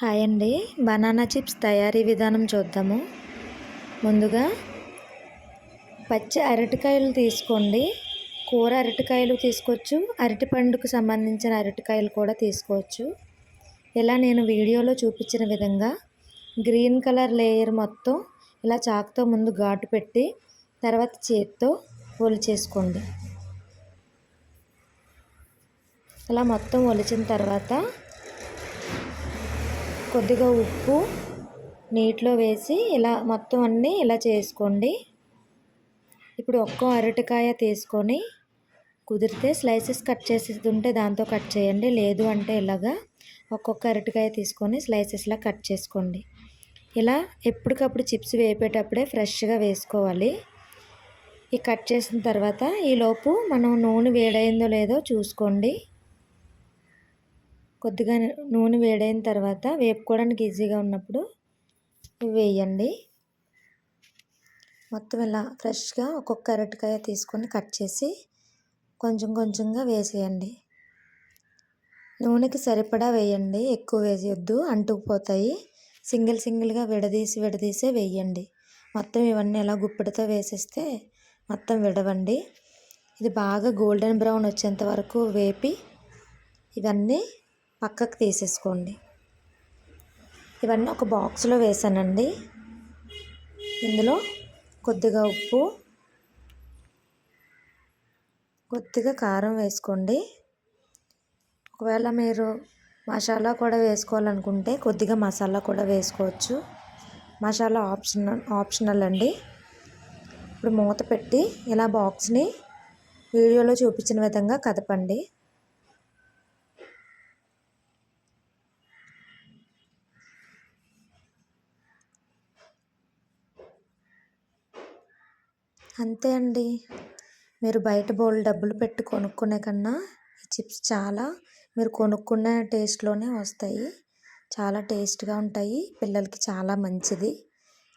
Hi అండి. Banana chips తయారీ విధానం చూద్దాము. ముందుగా పచ్చి అరటికాయలు తీసుకోండి. కూర అరటికాయలు తీసుకోవచ్చు. అరటిపండుకు సంబంధించిన అరటికాయలు కూడా తీసుకోవచ్చు. ఇలా నేను వీడియోలో చూపించిన విధంగా గ్రీన్ కలర్ లేయర్ మొత్తం ఇలా చాకుతో ముందు ఘాటు పెట్టి తర్వాత చేతితో ఒలిచేసుకోండి అలా మొత్తం ఒలిచిన తర్వాత కొద్దిగా ఉప్పు నీటిలో వేసి ఇలా మొత్తం అన్నీ ఇలా చేసుకోండి. ఇప్పుడు ఒక్కో అరటికాయ తీసుకొని కుదిరితే స్లైసెస్ కట్ చేసి ఉంటే దాంతో కట్ చేయండి. లేదు అంటే ఇలాగా ఒక్కొక్క అరటికాయ తీసుకొని స్లైసెస్లా కట్ చేసుకోండి. ఇలా ఎప్పటికప్పుడు చిప్స్ వేపేటప్పుడే ఫ్రెష్గా వేసుకోవాలి. ఈ కట్ చేసిన తర్వాత ఈలోపు మనం నూనె వేడైందో లేదో చూసుకోండి. కొద్దిగా నూనె వేడైన తర్వాత వేపుకోవడానికి ఈజీగా ఉన్నప్పుడు వేయండి. మొత్తం ఇలా ఫ్రెష్గా ఒక్కొక్క అరటికాయ తీసుకొని కట్ చేసి కొంచెం కొంచెంగా వేసేయండి. నూనెకి సరిపడా వేయండి ఎక్కువ వేసేయొద్దు అంటుకుపోతాయి. సింగిల్ సింగిల్గా విడదీసి విడదీసే వేయండి. మొత్తం ఇవన్నీ ఎలా గుప్పెడితో వేసేస్తే మొత్తం విడవండి. ఇది బాగా గోల్డెన్ బ్రౌన్ వచ్చేంత వరకు వేపి ఇవన్నీ పక్కకు తీసేసుకోండి. ఇవన్నీ ఒక బాక్స్లో వేసానండి. ఇందులో కొద్దిగా ఉప్పు కొద్దిగా కారం వేసుకోండి. ఒకవేళ మీరు మసాలా కూడా వేసుకోవాలనుకుంటే కొద్దిగా మసాలా కూడా వేసుకోవచ్చు. మసాలా ఆప్షనల్ ఆప్షనల్ అండి. ఇప్పుడు మూత పెట్టి ఇలా బాక్స్ని వీడియోలో చూపించిన విధంగా కదపండి. అంతే అండి. మీరు బయట బోల్ డబ్బులు పెట్టి కొనుక్కునే కన్నా ఈ చిప్స్ చాలా మీరు కొనుక్కున్న టేస్ట్లోనే వస్తాయి. చాలా టేస్ట్గా ఉంటాయి. పిల్లలకి చాలా మంచిది.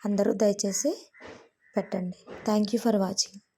అందరూ దయచేసి పెట్టండి. Thank you for watching.